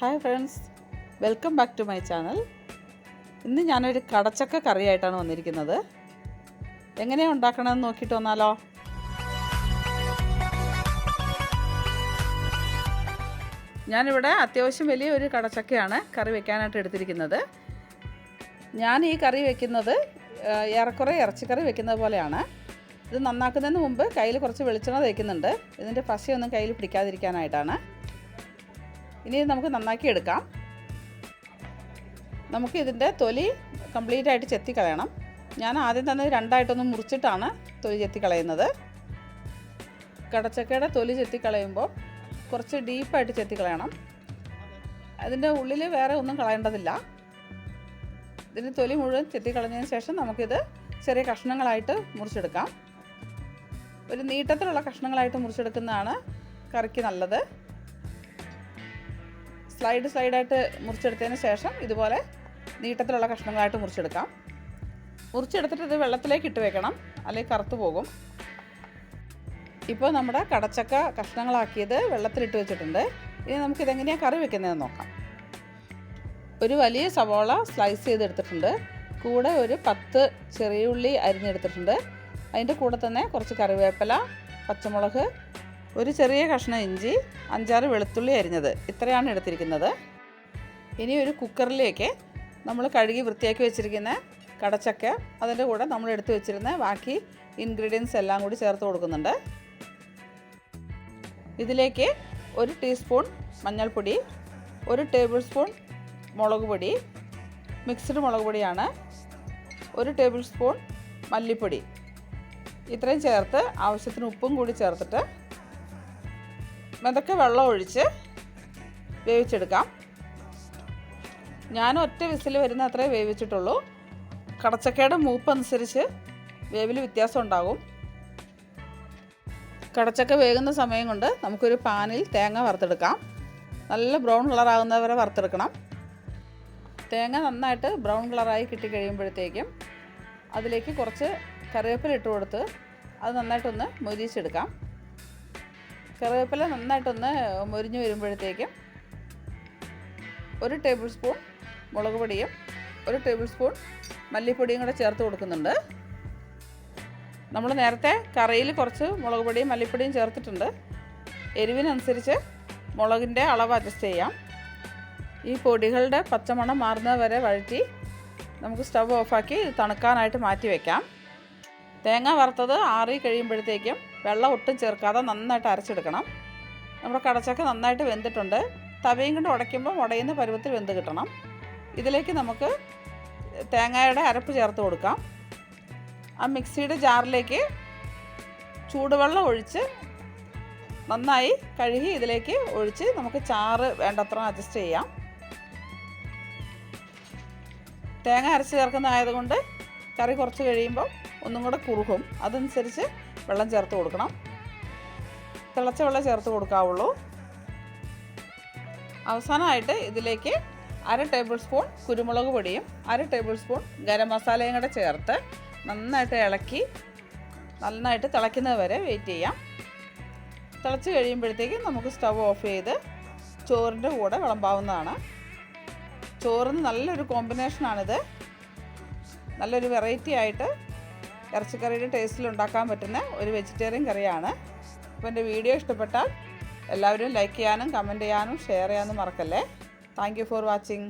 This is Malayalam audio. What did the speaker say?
Hi friends. Welcome back to my channel. ഇന്ന് ഞാനൊരു കടച്ചക്ക കറിയായിട്ടാണ് വന്നിരിക്കുന്നത്. എങ്ങനെയാണ് ഉണ്ടാക്കണമെന്ന് നോക്കിയിട്ട് വന്നാലോ? ഞാനിവിടെ അത്യാവശ്യം വലിയ ഒരു കടച്ചക്കയാണ് കറി വെക്കാനായിട്ട് എടുത്തിരിക്കുന്നത്. ഞാൻ ഈ കറി വെക്കുന്നത് ഏറെക്കുറെ ഇറച്ചിക്കറി വെക്കുന്നത് പോലെയാണ്. ഇത് നന്നാക്കുന്നതിന് മുമ്പ് കയ്യിൽ കുറച്ച് വെളിച്ചെണ്ണ തേക്കുന്നുണ്ട്. ഇതിന്റെ പശയൊന്നും കയ്യിൽ പിടിക്കാതിരിക്കാനായിട്ടാണ്. ഇനി നമുക്ക് നന്നാക്കി എടുക്കാം. നമുക്ക് ഇതിന്റെ തൊലി കംപ്ലീറ്റ് ആയിട്ട് ചെത്തി കളയണം. ഞാൻ ആദ്യം തന്നെ രണ്ടായിട്ടൊന്ന് മുറിച്ചിട്ടാണ് തൊലി ചെത്തി കളയുന്നത്. കടച്ചക്കയുടെ തൊലി ചെത്തി കളയുമ്പോൾ കുറച്ച് ഡീപ്പായിട്ട് ചെത്തി കളയണം. അതിന്റെ ഉള്ളിൽ വേറെ ഒന്നും കളയേണ്ടതില്ല. ഇതിന് തൊലി മുഴുവൻ ചെത്തി കളഞ്ഞതിന് ശേഷം നമുക്കിത് ചെറിയ കഷ്ണങ്ങളായിട്ട് മുറിച്ചെടുക്കാം. ഒരു നീട്ടത്തിലുള്ള കഷ്ണങ്ങളായിട്ട് മുറിച്ചെടുക്കുന്നതാണ് കറിക്ക് നല്ലത്. സ്ലൈഡ് സ്ലൈഡായിട്ട് മുറിച്ചെടുത്തതിന് ശേഷം ഇതുപോലെ നീട്ടത്തിലുള്ള കഷ്ണങ്ങളായിട്ട് മുറിച്ചെടുക്കാം. മുറിച്ചെടുത്തിട്ട് ഇത് വെള്ളത്തിലേക്ക് ഇട്ട് വെക്കണം. അല്ലെങ്കിൽ കറുത്തു പോകും. ഇപ്പോൾ നമ്മുടെ കടച്ചക്ക കഷ്ണങ്ങളാക്കിയത് വെള്ളത്തിലിട്ട് വെച്ചിട്ടുണ്ട്. ഇനി നമുക്ക് നമുക്കിതെങ്ങനെയാണ് കറി വെക്കുന്നതെന്ന് നോക്കാം. ഒരു വലിയ സവോള സ്ലൈസ് ചെയ്തെടുത്തിട്ടുണ്ട്. കൂടെ ഒരു പത്ത് ചെറിയ ഉള്ളി അരിഞ്ഞെടുത്തിട്ടുണ്ട്. അതിന്റെ കൂടെ തന്നെ കുറച്ച് കറിവേപ്പില പച്ചമുളക് ഒരു ചെറിയ കഷ്ണം ഇഞ്ചി അഞ്ചാറ് വെളുത്തുള്ളി അരിഞ്ഞത്. ഇത്രയാണ് എടുത്തിരിക്കുന്നത്. ഇനി ഒരു കുക്കറിലേക്ക് നമ്മൾ കഴുകി വൃത്തിയാക്കി വെച്ചിരിക്കുന്ന കടച്ചക്ക അതിന്റെ കൂടെ നമ്മൾ എടുത്തു വെച്ചിരുന്ന ബാക്കി ഇൻഗ്രീഡിയൻസ് എല്ലാം കൂടി ചേർത്ത് കൊടുക്കുന്നുണ്ട്. ഇതിലേക്ക് ഒരു ടീസ്പൂൺ മഞ്ഞൾപ്പൊടി ഒരു ടേബിൾ സ്പൂൺ മുളക് പൊടി മിക്സ്ഡ് മുളക് പൊടിയാണ് ഒരു ടേബിൾ സ്പൂൺ മല്ലിപ്പൊടി. ഇത്രയും ചേർത്ത് ആവശ്യത്തിന് ഉപ്പും കൂടി ചേർത്തിട്ട് മെതക്കെ വെള്ളം ഒഴിച്ച് വേവിച്ചെടുക്കാം. ഞാൻ ഒറ്റ വിസിൽ വരുന്ന അത്രേ വേവിച്ചിട്ടുള്ളൂ. കടച്ചക്കയുടെ മൂപ്പ് അനുസരിച്ച് വേവിൽ വ്യത്യാസം ഉണ്ടാകും. കടച്ചക്ക വേകുന്ന സമയം കൊണ്ട് നമുക്കൊരു പാനിൽ തേങ്ങ വറുത്തെടുക്കാം. നല്ല ബ്രൗൺ കളറാകുന്നവരെ വറുത്തെടുക്കണം. തേങ്ങ നന്നായിട്ട് ബ്രൗൺ കളറായി കിട്ടിക്കഴിയുമ്പോഴത്തേക്കും അതിലേക്ക് കുറച്ച് കറിവേപ്പില ഇട്ട് കൊടുത്ത് അത് നന്നായിട്ടൊന്ന് മൊരിച്ചെടുക്കാം. കറിവേപ്പില നന്നായിട്ടൊന്ന് മുരിഞ്ഞ് വരുമ്പോഴത്തേക്കും ഒരു ടേബിൾ സ്പൂൺ മുളക് പൊടിയും ഒരു ടേബിൾ സ്പൂൺ മല്ലിപ്പൊടിയും കൂടെ ചേർത്ത് കൊടുക്കുന്നുണ്ട്. നമ്മൾ നേരത്തെ കറിയിൽ കുറച്ച് മുളക് പൊടിയും മല്ലിപ്പൊടിയും ചേർത്തിട്ടുണ്ട്. എരിവിനനുസരിച്ച് മുളകിന്റെ അളവ് അഡ്ജസ്റ്റ് ചെയ്യാം. ഈ പൊടികളുടെ പച്ചമണം മാറുന്നത് വരെ വഴറ്റി നമുക്ക് സ്റ്റവ് ഓഫാക്കി തണുക്കാനായിട്ട് മാറ്റി വയ്ക്കാം തേങ്ങ വറുത്തത് ആറി കഴിയുമ്പോഴത്തേക്കും വെള്ളം ഒട്ടും ചേർക്കാതെ നന്നായിട്ട് അരച്ചെടുക്കണം. നമ്മുടെ കടച്ചൊക്കെ നന്നായിട്ട് വെന്തിട്ടുണ്ട്. തവയും കൊണ്ട് ഉടയ്ക്കുമ്പോൾ ഉടയുന്ന പരുവത്തിൽ വെന്ത് കിട്ടണം. ഇതിലേക്ക് നമുക്ക് തേങ്ങയുടെ അരപ്പ് ചേർത്ത് കൊടുക്കാം. ആ മിക്സിയുടെ ജാറിലേക്ക് ചൂടുവെള്ളം ഒഴിച്ച് നന്നായി കഴുകി ഇതിലേക്ക് ഒഴിച്ച് നമുക്ക് ചാറ് വേണ്ടത്ര അഡ്ജസ്റ്റ് ചെയ്യാം. തേങ്ങ അരച്ച് ചേർക്കുന്നതായതുകൊണ്ട് കറി കുറച്ച് കഴിയുമ്പോൾ ഒന്നും കൂടെ കുറുകും. അതനുസരിച്ച് വെള്ളം ചേർത്ത് കൊടുക്കണം. തിളച്ച വെള്ളം ചേർത്ത് കൊടുക്കാവുള്ളൂ. അവസാനമായിട്ട് ഇതിലേക്ക് അര ടേബിൾ സ്പൂൺ കുരുമുളക് പൊടിയും അര ടേബിൾ സ്പൂൺ ഗരം മസാലയും കൂടെ ചേർത്ത് നന്നായിട്ട് ഇളക്കി നന്നായിട്ട് തിളയ്ക്കുന്നത് വരെ വെയിറ്റ് ചെയ്യാം. തിളച്ച് കഴിയുമ്പോഴത്തേക്കും നമുക്ക് സ്റ്റവ് ഓഫ് ചെയ്ത് ചോറിന്റെ കൂടെ വിളമ്പാവുന്നതാണ്. ചോറിന് നല്ലൊരു കോമ്പിനേഷനാണിത്. നല്ലൊരു വെറൈറ്റി ആയിട്ട് ഇറച്ചിക്കറിയുടെ ടേസ്റ്റിൽ ഉണ്ടാക്കാൻ പറ്റുന്ന ഒരു വെജിറ്റേറിയൻ കറിയാണ്. അപ്പോൾ എന്റെ വീഡിയോ ഇഷ്ടപ്പെട്ടാൽ എല്ലാവരും ലൈക്ക് ചെയ്യാനും കമന്റ് ചെയ്യാനും ഷെയർ ചെയ്യാനും മറക്കല്ലേ. Thank for watching